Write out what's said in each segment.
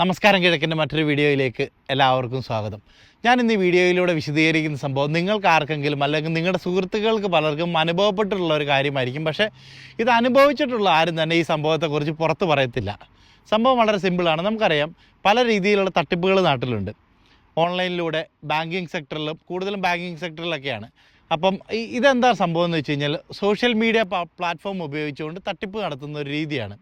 നമസ്കാരം കിഴക്കിന്റെ മറ്റൊരു വീഡിയോയിലേക്ക് എല്ലാവർക്കും സ്വാഗതം. ഞാൻ ഇന്ന് ഈ വീഡിയോയിലൂടെ വിശദീകരിക്കുന്ന സംഭവം നിങ്ങൾക്ക് ആർക്കെങ്കിലും അല്ലെങ്കിൽ നിങ്ങളുടെ സുഹൃത്തുക്കൾക്ക് പലർക്കും അനുഭവപ്പെട്ടിട്ടുള്ള ഒരു കാര്യമായിരിക്കും. പക്ഷേ ഇത് അനുഭവിച്ചിട്ടുള്ള ആരും തന്നെ ഈ സംഭവത്തെക്കുറിച്ച് പുറത്ത് പറയത്തില്ല. സംഭവം വളരെ സിമ്പിളാണ്. നമുക്കറിയാം പല രീതിയിലുള്ള തട്ടിപ്പുകൾ നാട്ടിലുണ്ട്. ഓൺലൈനിലൂടെ ബാങ്കിങ് സെക്ടറിലും കൂടുതലും ബാങ്കിങ് സെക്ടറിലൊക്കെയാണ്. അപ്പം ഇതെന്താ സംഭവം എന്ന് വെച്ച് കഴിഞ്ഞാൽ സോഷ്യൽ മീഡിയ പ്ലാറ്റ്ഫോം ഉപയോഗിച്ചുകൊണ്ട് തട്ടിപ്പ് നടത്തുന്ന ഒരു രീതിയാണ്.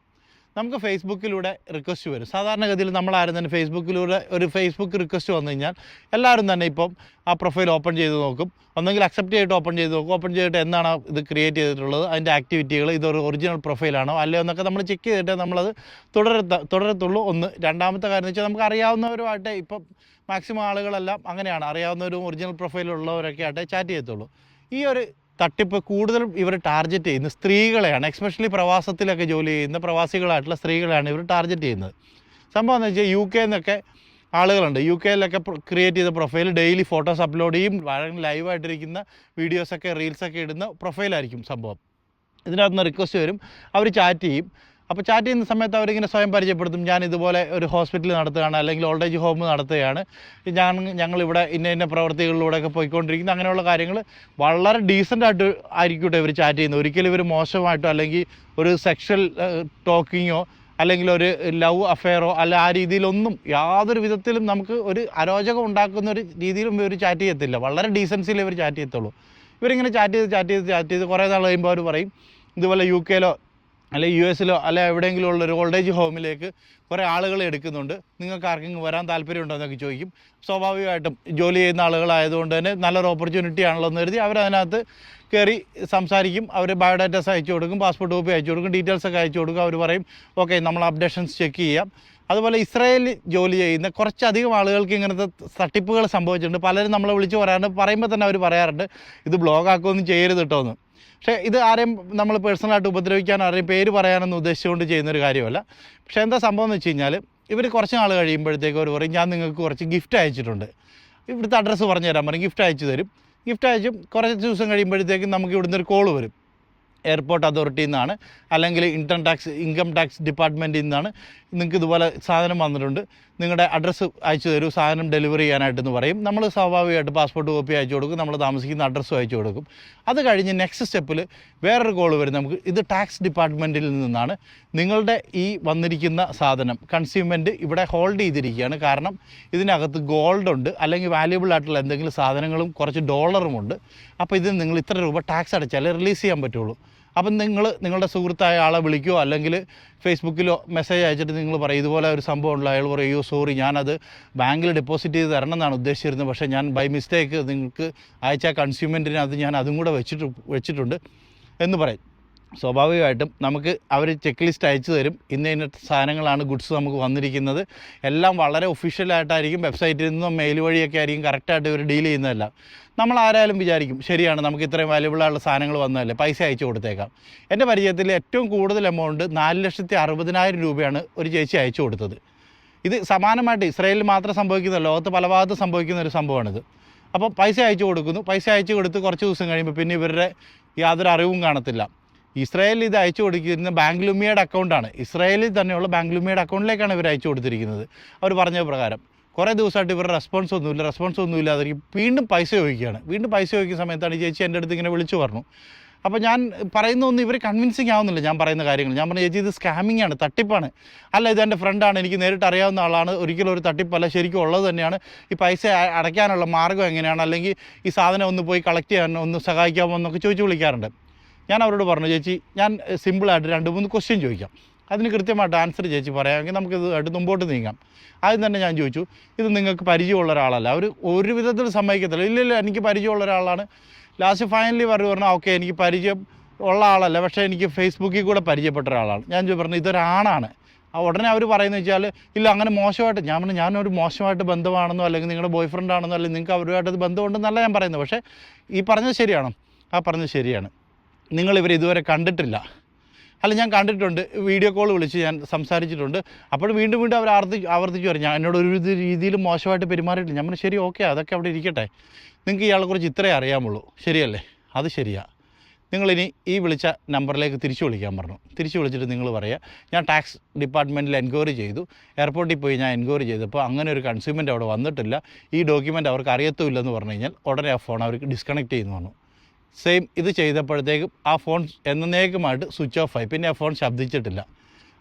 നമുക്ക് ഫേസ്ബുക്കിലൂടെ റിക്വസ്റ്റ് വരും. സാധാരണഗതിയിൽ നമ്മൾ തന്നെ ഫേസ്ബുക്കിലൂടെ ഒരു ഫേസ്ബുക്ക് റിക്വസ്റ്റ് വന്നു കഴിഞ്ഞാൽ എല്ലാവരും തന്നെ ഇപ്പം ആ പ്രൊഫൈൽ ഓപ്പൺ ചെയ്ത് നോക്കും. ഒന്നെങ്കിൽ അക്സെപ്റ്റ് ചെയ്തിട്ട് ഓപ്പൺ ചെയ്ത് നോക്കും. ഓപ്പൺ ചെയ്തിട്ട് എന്താണ് ഇത് ക്രിയേറ്റ് ചെയ്തിട്ടുള്ളത്? അതിന്റെ ആക്ടിവിറ്റികൾ ഇതൊരു ഒറിജിനൽ പ്രൊഫൈലാണോ അല്ലേ എന്നൊക്കെ നമ്മൾ ചെക്ക് ചെയ്തിട്ട് നമ്മളത് തുടരത്ത തുടരത്തുള്ളൂ. ഒന്ന്. രണ്ടാമത്തെ കാര്യം എന്ന് വെച്ചാൽ നമുക്ക് അറിയാവുന്നവരുമായിട്ട് ഇപ്പം മാക്സിമം ആളുകളെല്ലാം അങ്ങനെയാണ്. അറിയാവുന്നവരും ഒറിജിനൽ പ്രൊഫൈലുള്ളവരൊക്കെ ആയിട്ടേ ചാറ്റ് ചെയ്യത്തുള്ളൂ. ഈ ഒരു തട്ടിപ്പ് കൂടുതലും ഇവർ ടാർഗറ്റ് ചെയ്യുന്നത് സ്ത്രീകളെയാണ് എക്സ്പെഷ്യലി പ്രവാസത്തിലൊക്കെ ജോലി ചെയ്യുന്ന പ്രവാസികളായിട്ടുള്ള സ്ത്രീകളെയാണ് ഇവർ ടാർഗറ്റ് ചെയ്യുന്നത്. സംഭവം എന്ന് വെച്ചാൽ യു കെ എന്നൊക്കെ ആളുകളുണ്ട്. യു കെയിലൊക്കെ ക്രിയേറ്റ് ചെയ്ത പ്രൊഫൈൽ ഡെയിലി ഫോട്ടോസ് അപ്ലോഡ് ചെയ്യും വളരെ ലൈവായിട്ടിരിക്കുന്ന വീഡിയോസൊക്കെ റീൽസൊക്കെ ഇടുന്ന പ്രൊഫൈലായിരിക്കും സംഭവം. ഇതിനകത്ത് നിന്ന് റിക്വസ്റ്റ് വരും അവർ ചാറ്റ് ചെയ്യും. അപ്പോൾ ചാറ്റ് ചെയ്യുന്ന സമയത്ത് അവരിങ്ങനെ സ്വയം പരിചയപ്പെടുത്തും ഞാൻ ഇതുപോലെ ഒരു ഹോസ്പിറ്റൽ നടത്തുകയാണ് അല്ലെങ്കിൽ ഓൾഡ് ഏജ് ഹോം നടത്തുകയാണ്. ഞാൻ ഞങ്ങളിവിടെ ഇന്ന ഇന്ന പ്രവർത്തികളിലൂടെയൊക്കെ പോയിക്കൊണ്ടിരിക്കുന്നു. അങ്ങനെയുള്ള കാര്യങ്ങൾ വളരെ ഡീസന്റ് ആയിട്ട് ആയിരിക്കട്ടെ ഇവർ ചാറ്റ് ചെയ്യുന്നത്. ഒരിക്കലും ഇവർ മോശമായിട്ടോ അല്ലെങ്കിൽ ഒരു സെക്ഷൽ ടോക്കിങ്ങോ അല്ലെങ്കിൽ ഒരു ലവ് അഫെയറോ അല്ല ആ രീതിയിലൊന്നും യാതൊരു വിധത്തിലും നമുക്ക് ഒരു അരോചകം ഉണ്ടാക്കുന്ന ഒരു രീതിയിലും ഇവർ ചാറ്റ് ചെയ്യത്തില്ല. വളരെ ഡീസൻസിയിൽ ഇവർ ചാറ്റ് ചെയ്യത്തുള്ളൂ. ഇവരിങ്ങനെ ചാറ്റ് ചെയ്ത് ചാറ്റ് ചെയ്ത് ചാറ്റ് ചെയ്ത് കുറേ നാൾ കഴിയുമ്പോൾ അവർ പറയും ഇതുപോലെ യു കെയിലോ അല്ലെങ്കിൽ യു എസിലോ അല്ലെ എവിടെയെങ്കിലും ഉള്ള ഒരു ഓൾഡ് ഏജ് ഹോമിലേക്ക് കുറേ ആളുകൾ എടുക്കുന്നുണ്ട്. നിങ്ങൾക്ക് ആർക്കെങ്കിലും വരാൻ താല്പര്യമുണ്ടോ എന്നൊക്കെ ചോദിക്കും. സ്വാഭാവികമായിട്ടും ജോലി ചെയ്യുന്ന ആളുകളായതുകൊണ്ട് തന്നെ നല്ലൊരു ഓപ്പർച്യൂണിറ്റി ആണല്ലോ എന്ന് കരുതി അവരതിനകത്ത് കയറി സംസാരിക്കും. അവർ ബയോഡാറ്റാസ് അയച്ചു കൊടുക്കും പാസ്പോർട്ട് കോപ്പി അയച്ചു കൊടുക്കും ഡീറ്റെയിൽസ് ഒക്കെ അയച്ചു കൊടുക്കും. അവർ പറയും ഓക്കെ നമ്മൾ അപ്ഡേഷൻസ് ചെക്ക് ചെയ്യാം. അതുപോലെ ഇസ്രായേലിൽ ജോലി ചെയ്യുന്ന കുറച്ചധികം ആളുകൾക്ക് ഇങ്ങനത്തെ തട്ടിപ്പുകൾ സംഭവിച്ചിട്ടുണ്ട്. പലരും നമ്മളെ വിളിച്ച് പറയാറുണ്ട്. പറയുമ്പോൾ തന്നെ അവർ പറയാറുണ്ട് ഇത് ബ്ലോഗ് ആക്കുകയൊന്നും ചെയ്യരുത് കേട്ടോ എന്ന്. പക്ഷേ ഇത് ആരെയും നമ്മൾ പേഴ്സണലായിട്ട് ഉപദ്രവിക്കാൻ ആരെയും പേര് പറയാനൊന്നും ഉദ്ദേശിച്ചുകൊണ്ട് ചെയ്യുന്നൊരു കാര്യമല്ല. പക്ഷേ എന്താ സംഭവം എന്ന് വെച്ച് കഴിഞ്ഞാൽ ഇവർ കുറച്ച് നാൾ കഴിയുമ്പോഴത്തേക്ക് അവർ പറയും ഞാൻ നിങ്ങൾക്ക് കുറച്ച് ഗിഫ്റ്റ് അയച്ചിട്ടുണ്ട്. ഇവിടുത്തെ അഡ്രസ്സ് പറഞ്ഞു തരാൻ പറയും ഗിഫ്റ്റ് അയച്ചു തരും. ഗിഫ്റ്റ് അയച്ചും കുറച്ച് ദിവസം കഴിയുമ്പോഴത്തേക്കും നമുക്ക് ഇവിടുന്ന് ഒരു കോൾ വരും. എയർപോർട്ട് അതോറിറ്റിയിൽ നിന്നാണ് അല്ലെങ്കിൽ ഇൻകം ടാക്സ് ഇൻകം ടാക്സ് ഡിപ്പാർട്ട്മെന്റിൽ നിന്നാണ് നിങ്ങൾക്ക് ഇതുപോലെ സാധനം വന്നിട്ടുണ്ട്. നിങ്ങളുടെ അഡ്രസ്സ് അയച്ചു തരൂ സാധനം ഡെലിവറി ചെയ്യാനായിട്ടെന്ന് പറയും. നമ്മൾ സ്വാഭാവികമായിട്ട് പാസ്പോർട്ട് കോപ്പി അയച്ചു കൊടുക്കും നമ്മൾ താമസിക്കുന്ന അഡ്രസ്സും അയച്ചു കൊടുക്കും. അത് കഴിഞ്ഞ് നെക്സ്റ്റ് സ്റ്റെപ്പിൽ വേറൊരു കോൾ വരും നമുക്ക്. ഇത് ടാക്സ് ഡിപ്പാർട്ട്മെന്റിൽ നിന്നാണ്. നിങ്ങളുടെ ഈ വന്നിരിക്കുന്ന സാധനം കൺസ്യൂമെന്റ് ഇവിടെ ഹോൾഡ് ചെയ്തിരിക്കുകയാണ്. കാരണം ഇതിനകത്ത് ഗോൾഡ് ഉണ്ട്. അല്ലെങ്കിൽ വാല്യുബിൾ ആയിട്ടുള്ള എന്തെങ്കിലും സാധനങ്ങളും കുറച്ച് ഡോളറും ഉണ്ട്. അപ്പോൾ ഇതിന് നിങ്ങൾ ഇത്ര രൂപ ടാക്സ് അടച്ചാലേ റിലീസ് ചെയ്യാൻ പറ്റുള്ളൂ. അപ്പം നിങ്ങൾ നിങ്ങളുടെ സുഹൃത്തായ ആളെ വിളിക്കുകയോ അല്ലെങ്കിൽ ഫേസ്ബുക്കിലോ മെസ്സേജ് അയച്ചിട്ട് നിങ്ങൾ പറയും ഇതുപോലെ ഒരു സംഭവം ഉള്ള അയാൾ പറയും അയ്യോ സോറി ഞാനത് ബാങ്കിൽ ഡെപ്പോസിറ്റ് ചെയ്ത് തരണം എന്നാണ് ഉദ്ദേശിച്ചിരുന്നത്. പക്ഷേ ഞാൻ ബൈ മിസ്റ്റേക്ക് നിങ്ങൾക്ക് അയച്ച കൺസ്യൂമെന്റിനകത്ത് ഞാൻ അതും കൂടെ വെച്ചിട്ട് വെച്ചിട്ടുണ്ട്. എന്ന് പറയും. സ്വാഭാവികമായിട്ടും നമുക്ക് അവർ ചെക്ക് ലിസ്റ്റ് അയച്ചു തരും. ഇന്ന ഇന്ന സാധനങ്ങളാണ് ഗുഡ്സ് നമുക്ക് വന്നിരിക്കുന്നത്. എല്ലാം വളരെ ഒഫീഷ്യലായിട്ടായിരിക്കും വെബ്സൈറ്റിൽ നിന്നും മെയിൽ വഴിയൊക്കെ ആയിരിക്കും കറക്റ്റായിട്ട് ഇവർ ഡീൽ ചെയ്യുന്നതല്ല. നമ്മൾ ആരായാലും വിചാരിക്കും ശരിയാണ് നമുക്ക് ഇത്രയും വാല്യബിളായുള്ള സാധനങ്ങൾ വന്നതല്ലേ പൈസ അയച്ചു കൊടുത്തേക്കാം. എന്റെ പരിചയത്തിൽ ഏറ്റവും കൂടുതൽ എമൗണ്ട് നാല് ലക്ഷത്തി അറുപതിനായിരം രൂപയാണ് ഒരു ചേച്ചി അയച്ചു കൊടുത്തത്. ഇത് സമാനമായിട്ട് ഇസ്രയേലിൽ മാത്രം സംഭവിക്കുന്ന ലോകത്ത് പല ഭാഗത്ത് സംഭവിക്കുന്ന ഒരു സംഭവമാണിത്. അപ്പോൾ പൈസ അയച്ചു കൊടുക്കുന്നു. പൈസ അയച്ചു കൊടുത്ത് കുറച്ച് ദിവസം കഴിയുമ്പോൾ പിന്നെ ഇവരുടെ യാതൊരു അറിവും കാണത്തില്ല. ഇസ്രായേലിൽ ഇത് അയച്ചു കൊടുക്കുന്ന ബാങ്ക്ലുമിയുടെ അക്കൗണ്ടാണ്. ഇസ്രായേലിൽ തന്നെയുള്ള ബാങ്ക്ലുമിയുടെ അക്കൗണ്ടിലേക്കാണ് ഇവർ അയച്ചു കൊടുത്തിരിക്കുന്നത്. അവർ പറഞ്ഞ പ്രകാരം കുറേ ദിവസമായിട്ട് ഇവരുടെ റെസ്പോൺസ് ഒന്നുമില്ല റെസ്പോൺസ് ഒന്നുമില്ല. അതായിരിക്കും വീണ്ടും പൈസ ചോദിക്കുകയാണ്. വീണ്ടും പൈസ ചോദിക്കുന്ന സമയത്താണ് ചേച്ചി എന്റെ അടുത്ത് ഇങ്ങനെ വിളിച്ചു പറഞ്ഞു. അപ്പോൾ ഞാൻ പറയുന്ന ഒന്നും ഇവർ കൺവിൻസിങ് ആവുന്നില്ല ഞാൻ പറയുന്ന കാര്യങ്ങൾ. ഞാൻ പറഞ്ഞു ചേച്ചി ഇത് സ്കാമിംഗ് ആണ് തട്ടിപ്പാണ്. അല്ല ഇത് എന്റെ ഫ്രണ്ടാണ് എനിക്ക് നേരിട്ട് അറിയാവുന്ന ആളാണ്. ഒരിക്കലും ഒരു തട്ടിപ്പല്ല ശരിക്കും ഉള്ളത് തന്നെയാണ്. ഈ പൈസ അടയ്ക്കാനുള്ള മാർഗം എങ്ങനെയാണ്? അല്ലെങ്കിൽ ഈ സാധനം ഒന്ന് പോയി കളക്ട് ചെയ്യാനോ ഒന്ന് സഹായിക്കാമോ എന്നൊക്കെ ചോദിച്ചു വിളിക്കാറുണ്ട്. ഞാൻ അവരോട് പറഞ്ഞു ചേച്ചി ഞാൻ സിമ്പിളായിട്ട് രണ്ട് മൂന്ന് ക്വസ്റ്റ്യൻ ചോദിക്കാം. അതിന് കൃത്യമായിട്ട് ആൻസർ ചേച്ചി പറയാമെങ്കിൽ നമുക്കിത് ആയിട്ട് മുമ്പോട്ട് നീങ്ങാം. ആദ്യം തന്നെ ഞാൻ ചോദിച്ചു ഇത് നിങ്ങൾക്ക് പരിചയമുള്ള ഒരാളല്ല. അവർ ഒരു വിധത്തിൽ സമ്മതിക്കത്തില്ല. ഇല്ല ഇല്ല എനിക്ക് പരിചയമുള്ള ഒരാളാണ്. ലാസ്റ്റ് ഫൈനലി പറഞ്ഞു പറഞ്ഞു ഓക്കെ എനിക്ക് പരിചയം ഉള്ള ആളല്ല. പക്ഷേ എനിക്ക് ഫേസ്ബുക്കിൽ കൂടെ പരിചയപ്പെട്ട ഒരാളാണ്. ഞാൻ പറഞ്ഞു ഇതൊരാണാണ്. ഉടനെ അവർ പറയുന്നത് വെച്ചാൽ ഇല്ല അങ്ങനെ മോശമായിട്ട് ഞാൻ പറഞ്ഞു ഞാനൊരു മോശമായിട്ട് ബന്ധമാണെന്നോ അല്ലെങ്കിൽ നിങ്ങളുടെ ബോയ് ഫ്രണ്ട് ആണെന്നോ അല്ലെങ്കിൽ നിങ്ങൾക്ക് അവരുമായിട്ട് ബന്ധമുണ്ടെന്നല്ല ഞാൻ പറയുന്നത്. പക്ഷേ ഈ പറഞ്ഞത് ശരിയാണോ. ആ പറഞ്ഞത് ശരിയാണ്. നിങ്ങൾ ഇവർ ഇതുവരെ കണ്ടിട്ടില്ല. അല്ല ഞാൻ കണ്ടിട്ടുണ്ട്. വീഡിയോ കോൾ വിളിച്ച് ഞാൻ സംസാരിച്ചിട്ടുണ്ട്. അപ്പോൾ വീണ്ടും വീണ്ടും അവർ ആവർത്തി ആവർത്തിച്ചു പറഞ്ഞു. ഞാൻ എന്നോട് ഒരു രീതിയിലും മോശമായിട്ട് പെരുമാറിയിട്ടില്ല. ഞാൻ പറഞ്ഞു ശരി ഓക്കെ. അതൊക്കെ അവിടെ ഇരിക്കട്ടെ. നിങ്ങൾക്ക് ഇയാളെക്കുറിച്ച് ഇത്രേ അറിയാമുള്ളൂ ശരിയല്ലേ? അത് ശരിയാ. നിങ്ങളിനി ഈ വിളിച്ച നമ്പറിലേക്ക് തിരിച്ചു വിളിക്കാൻ പറഞ്ഞു. തിരിച്ചു വിളിച്ചിട്ട് നിങ്ങൾ പറയുക. ഞാൻ ടാക്സ് ഡിപ്പാർട്ട്മെന്റിൽ എൻക്വയറി ചെയ്തു. എയർപോർട്ടിൽ പോയി ഞാൻ എൻക്വയറി ചെയ്തപ്പോൾ അങ്ങനെ ഒരു കൺസ്യൂമെന്റ് അവിടെ വന്നിട്ടില്ല. ഈ ഡോക്യുമെന്റ് അവർക്ക് അറിയത്തുമില്ലെന്ന് പറഞ്ഞു കഴിഞ്ഞാൽ ഉടനെ ആ ഫോൺ അവർക്ക് ഡിസ്കണക്ട് ചെയ്യുന്നു പറഞ്ഞു. സെയിം ഇത് ചെയ്തപ്പോഴത്തേക്കും ആ ഫോൺ എന്നേക്കുമായിട്ട് സ്വിച്ച് ഓഫ് ആയി. പിന്നെ ആ ഫോൺ ശബ്ദിച്ചിട്ടില്ല.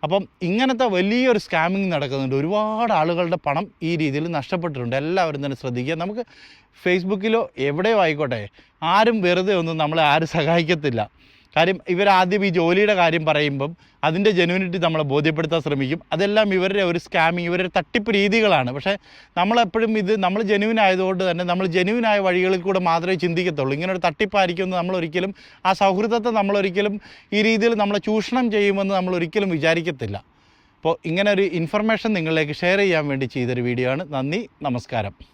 അപ്പം ഇങ്ങനത്തെ വലിയൊരു സ്കാമിങ് നടക്കുന്നുണ്ട്. ഒരുപാട് ആളുകളുടെ പണം ഈ രീതിയിൽ നഷ്ടപ്പെട്ടിട്ടുണ്ട്. എല്ലാവരും തന്നെ ശ്രദ്ധിക്കുക. നമുക്ക് ഫേസ്ബുക്കിലോ എവിടെയോ ആയിക്കോട്ടെ ആരും വെറുതെ ഒന്നും നമ്മളെ ആരും സഹായിക്കത്തില്ല. കാര്യം ഇവരാദ്യം ഈ ജോലിയുടെ കാര്യം പറയുമ്പം അതിന്റെ ജെനുവിനിറ്റി നമ്മളെ ബോധ്യപ്പെടുത്താൻ ശ്രമിക്കും. അതെല്ലാം ഇവരുടെ ഒരു സ്കാമിങ് ഇവരുടെ തട്ടിപ്പ് രീതികളാണ്. പക്ഷേ നമ്മളെപ്പോഴും ഇത് നമ്മൾ ജെനുവിൻ ആയതുകൊണ്ട് തന്നെ നമ്മൾ ജെനുവിനായ വഴികളിൽ കൂടെ മാത്രമേ ചിന്തിക്കത്തുള്ളൂ. ഇങ്ങനെ ഒരു തട്ടിപ്പായിരിക്കുമെന്ന് നമ്മൾ ഒരിക്കലും ആ സൗഹൃദത്തെ നമ്മളൊരിക്കലും ഈ രീതിയിൽ നമ്മളെ ചൂഷണം ചെയ്യുമെന്ന് നമ്മൾ ഒരിക്കലും വിചാരിക്കത്തില്ല. അപ്പോൾ ഇങ്ങനെ ഒരു ഇൻഫർമേഷൻ നിങ്ങളിലേക്ക് ഷെയർ ചെയ്യാൻ വേണ്ടി ചെയ്തൊരു വീഡിയോ ആണ്. നന്ദി നമസ്കാരം.